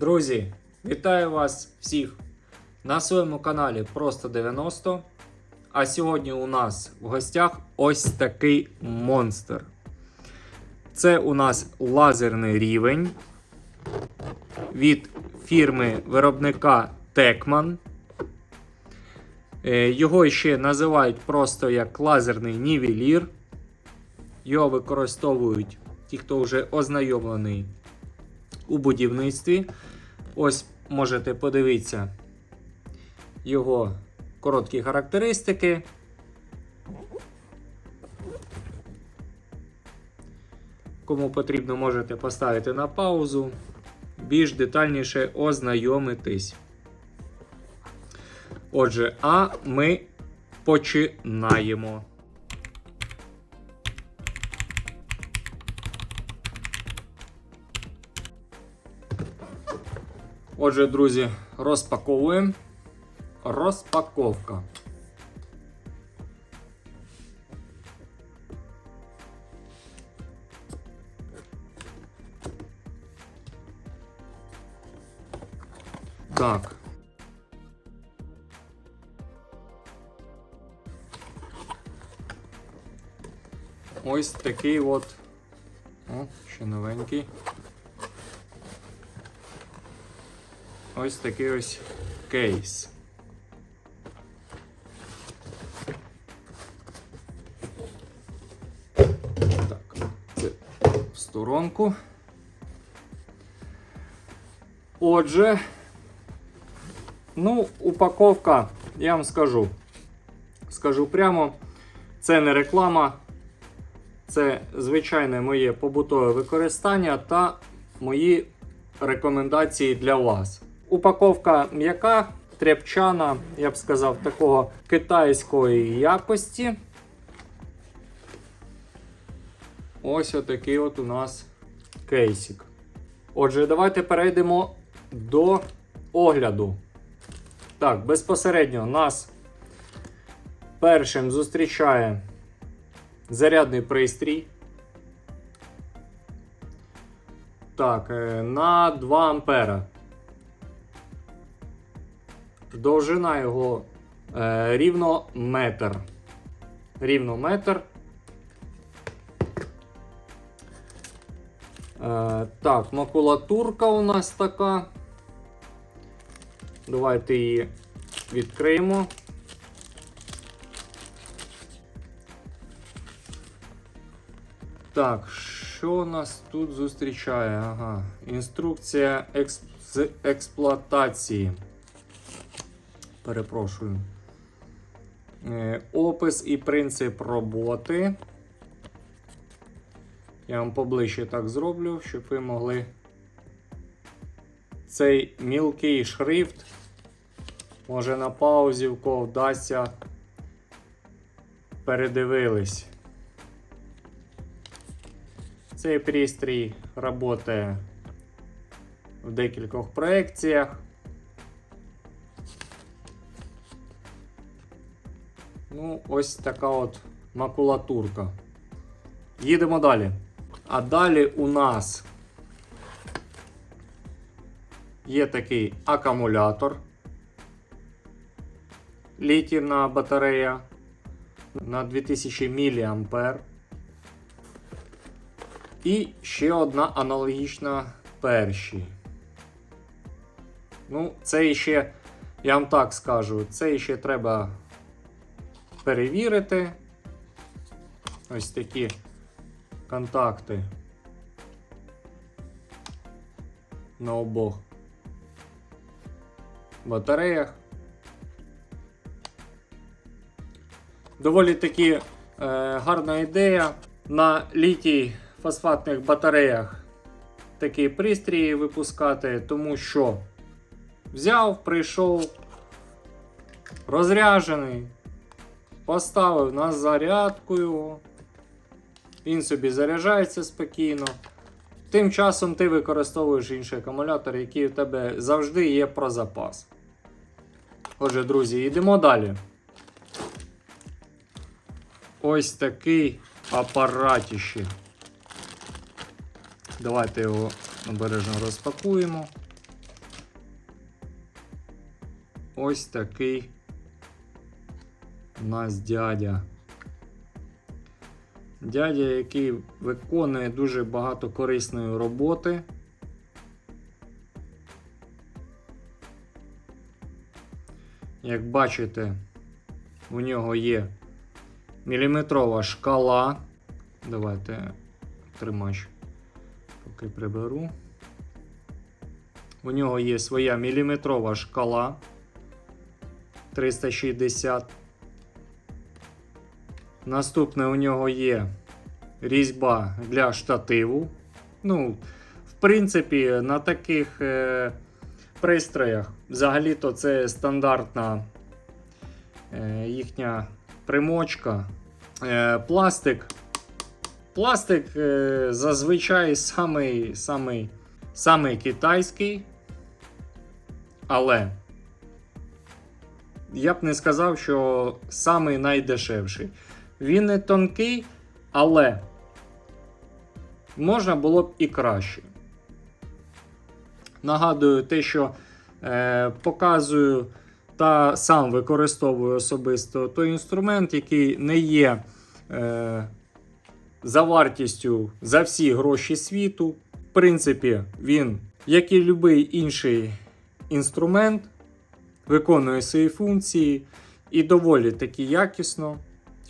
Друзі, вітаю вас всіх на своєму каналі Просто 90. А сьогодні у нас в гостях ось такий монстр. Це у нас лазерний рівень від фірми виробника Tekman. Е, Його ще називають просто як лазерний нівелір. Його використовують ті, хто вже ознайомлений у будівництві. Ось можете подивитися його короткі характеристики. Кому потрібно, можете поставити на паузу, більш детальніше ознайомитись. Отже, а ми починаємо. Отже, друзі, розпаковуємо. Розпаковка. Так. Ось такий от. О, ще новенький. Ось такий ось кейс. Так, це в сторонку. Отже, ну, упаковка, я вам скажу. Скажу прямо, це не реклама, це звичайне моє побутове використання та мої рекомендації для вас. Упаковка м'яка, тряпчана, я б сказав, такого китайської якості. Ось отакий от у нас кейсик. Отже, давайте перейдемо до огляду. Так, безпосередньо нас першим зустрічає зарядний пристрій. Так, е, на 2 ампера. Довжина його е, рівно метр. Рівно метр. Е, так, макулатурка у нас така. Давайте її відкриємо. Так, що нас тут зустрічає? Ага. Інструкція експ... з експлуатації. Перепрошую. Е, Опис і принцип роботи. Я вам поближче так зроблю, щоб ви могли цей мілкий шрифт. Може на паузі в кого вдасться передивились. Цей пристрій працює в декількох проекціях. Ну, ось така от макулатурка. Їдемо далі. А далі у нас є такий акумулятор. Літівна батарея на 2000 мА. І ще одна аналогічна першій. Ну, це ще, я вам так скажу, це ще треба перевірити. Ось такі контакти на обох батареях. Доволі таки е, гарна ідея на літій фосфатних батареях такий пристрій випускати, тому що взяв, прийшов розряджений, поставив на зарядку його, він собі заряджається спокійно. Тим часом ти використовуєш інший акумулятор, який у тебе завжди є про запас. Отже, друзі, йдемо далі. Ось такий апаратіще. Давайте його обережно розпакуємо. ось такий у нас дядя. Дядя, який виконує дуже багато корисної роботи. Як бачите, у нього є міліметрова шкала. Давайте тримач поки приберу. У нього є своя міліметрова шкала 360. Наступне у нього є різьба для штативу. Ну, в принципі, на таких е, пристроях взагалі-то це стандартна е, їхня примочка. Е, пластик. Пластик е, зазвичай самий, самий, самий китайський. Але я б не сказав, що самий найдешевший. Він не тонкий, але можна було б і краще. Нагадую те, що е, показую та сам використовую особисто той інструмент, який не є е, за вартістю за всі гроші світу. В принципі, він, як і будь-який інший інструмент, виконує свої функції і доволі таки якісно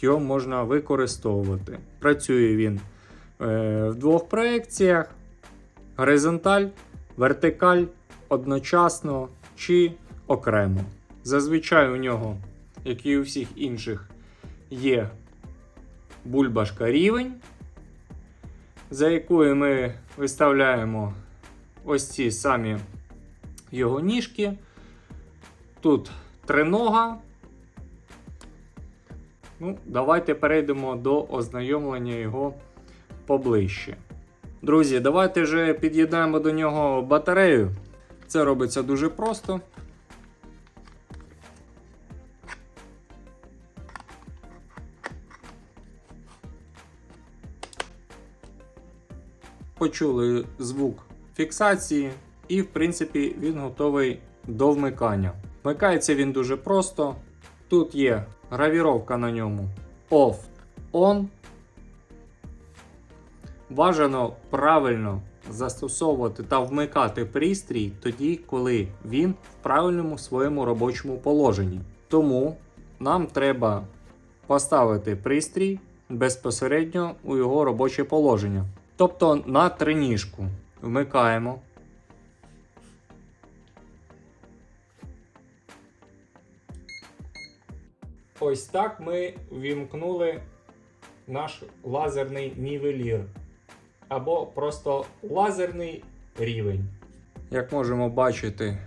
його можна використовувати. Працює він е, в двох проекціях: горизонталь, вертикаль, одночасно чи окремо. Зазвичай у нього, як і у всіх інших, є бульбашка рівень, за якою ми виставляємо ось ці самі його ніжки. Тут тринога. Ну, Давайте перейдемо до ознайомлення його поближче. Друзі, давайте вже під'єднаємо до нього батарею. Це робиться дуже просто. Почули звук фіксації, і, в принципі, він готовий до вмикання. Вмикається він дуже просто. Тут є гравіровка на ньому Off On. Бажано правильно застосовувати та вмикати пристрій тоді, коли він в правильному своєму робочому положенні. Тому нам треба поставити пристрій безпосередньо у його робоче положення. Тобто на триніжку вмикаємо. Ось так ми вімкнули наш лазерний нівелір. Або просто лазерний рівень. Як можемо бачити,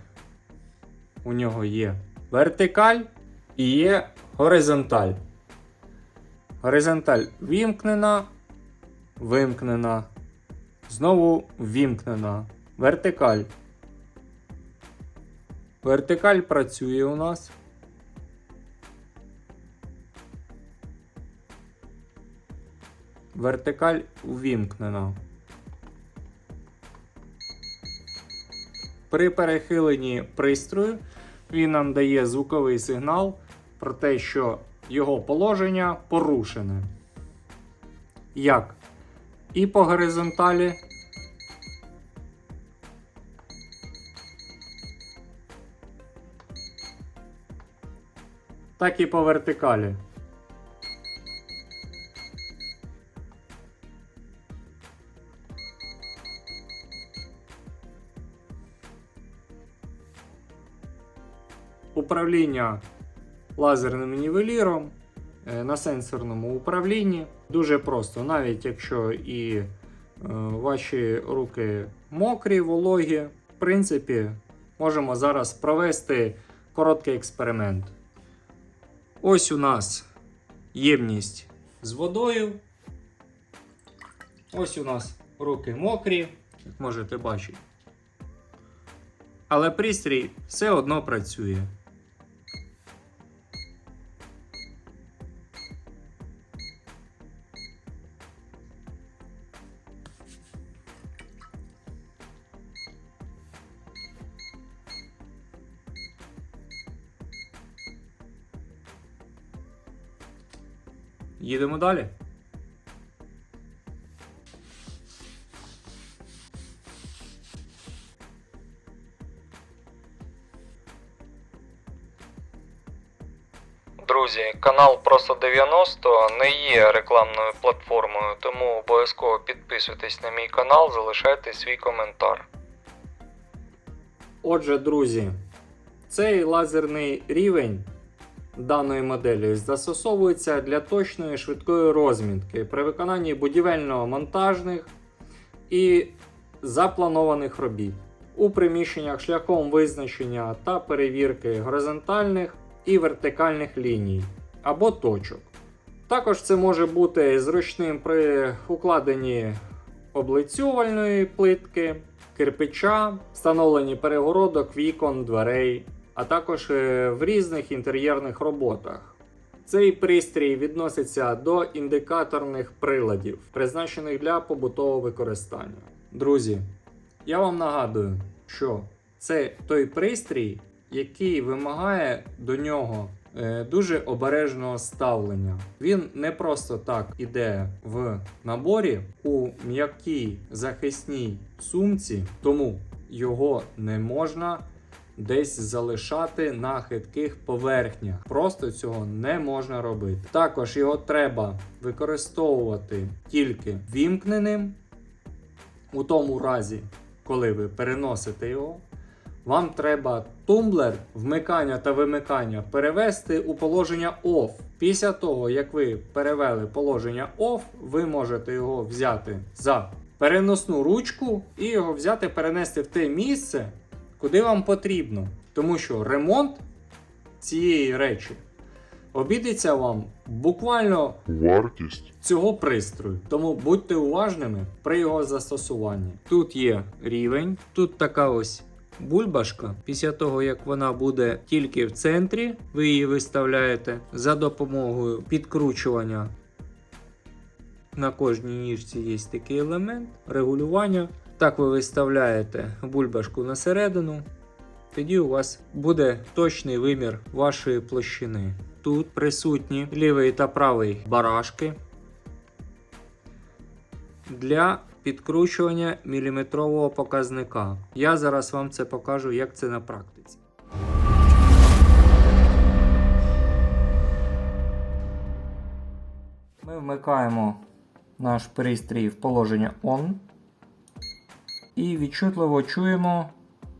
у нього є вертикаль і є горизонталь. Горизонталь вімкнена, вимкнена. Знову вімкнена. Вертикаль. Вертикаль працює у нас. Вертикаль увімкнена. При перехиленні пристрою він нам дає звуковий сигнал про те, що його положення порушене. Як? І по горизонталі. Так і по вертикалі. Управління лазерним нівеліром е, на сенсорному управлінні дуже просто, навіть якщо і е, ваші руки мокрі, вологі, в принципі, можемо зараз провести короткий експеримент. Ось у нас ємність з водою. Ось у нас руки мокрі, як можете бачити. Але пристрій все одно працює. Їдемо далі. Друзі, канал Просто 90 не є рекламною платформою, тому обов'язково підписуйтесь на мій канал, залишайте свій коментар. Отже, друзі, цей лазерний рівень даної моделі застосовується для точної швидкої розмітки при виконанні будівельно-монтажних і запланованих робіт у приміщеннях шляхом визначення та перевірки горизонтальних і вертикальних ліній або точок. Також це може бути зручним при укладенні облицювальної плитки, кирпича, встановленні перегородок, вікон, дверей, а також е, в різних інтер'єрних роботах. Цей пристрій відноситься до індикаторних приладів, призначених для побутового використання. Друзі, я вам нагадую, що це той пристрій, який вимагає до нього е, дуже обережного ставлення. Він не просто так іде в наборі у м'якій захисній сумці, тому його не можна десь залишати на хитких поверхнях. Просто цього не можна робити. Також його треба використовувати тільки вімкненим. У тому разі, коли ви переносите його, вам треба тумблер вмикання та вимикання перевести у положення OFF. Після того, як ви перевели положення OFF, ви можете його взяти за переносну ручку і його взяти перенести в те місце, куди вам потрібно. Тому що ремонт цієї речі обійдеться вам буквально Вартість цього пристрою. Тому будьте уважними при його застосуванні. Тут є рівень, тут така ось бульбашка. Після того, як вона буде тільки в центрі, ви її виставляєте за допомогою підкручування. На кожній ніжці є такий елемент регулювання. Так ви виставляєте бульбашку на середину. Тоді у вас буде точний вимір вашої площини. Тут присутні лівий та правий барашки для підкручування міліметрового показника. Я зараз вам це покажу, як це на практиці. Ми вмикаємо наш пристрій в положення ON і відчутливо чуємо,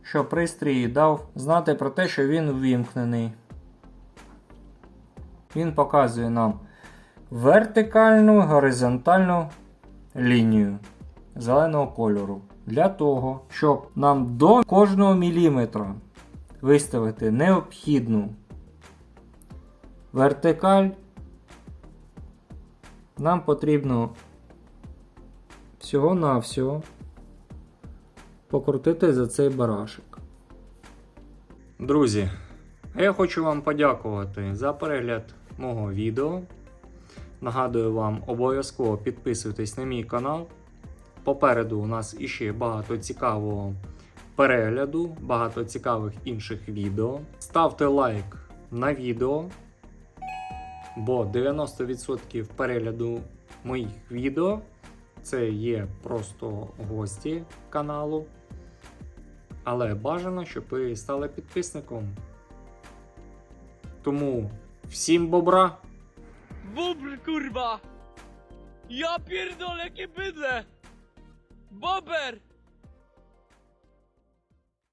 що пристрій дав знати про те, що він ввімкнений. Він показує нам вертикальну горизонтальну лінію зеленого кольору. Для того, щоб нам до кожного міліметра виставити необхідну вертикаль, нам потрібно всього-навсього покрутити за цей барашек. Друзі, я хочу вам подякувати за перегляд мого відео. Нагадую вам, обов'язково підписуйтесь на мій канал. Попереду у нас іще багато цікавого перегляду, багато цікавих інших відео. Ставте лайк на відео, бо 90% перегляду моїх відео це є просто гості каналу. Але бажано, щоб ви стали підписником. Тому всім бобра! Bubr, kurwa! Ja pierdolę, jakie бидле! Bober!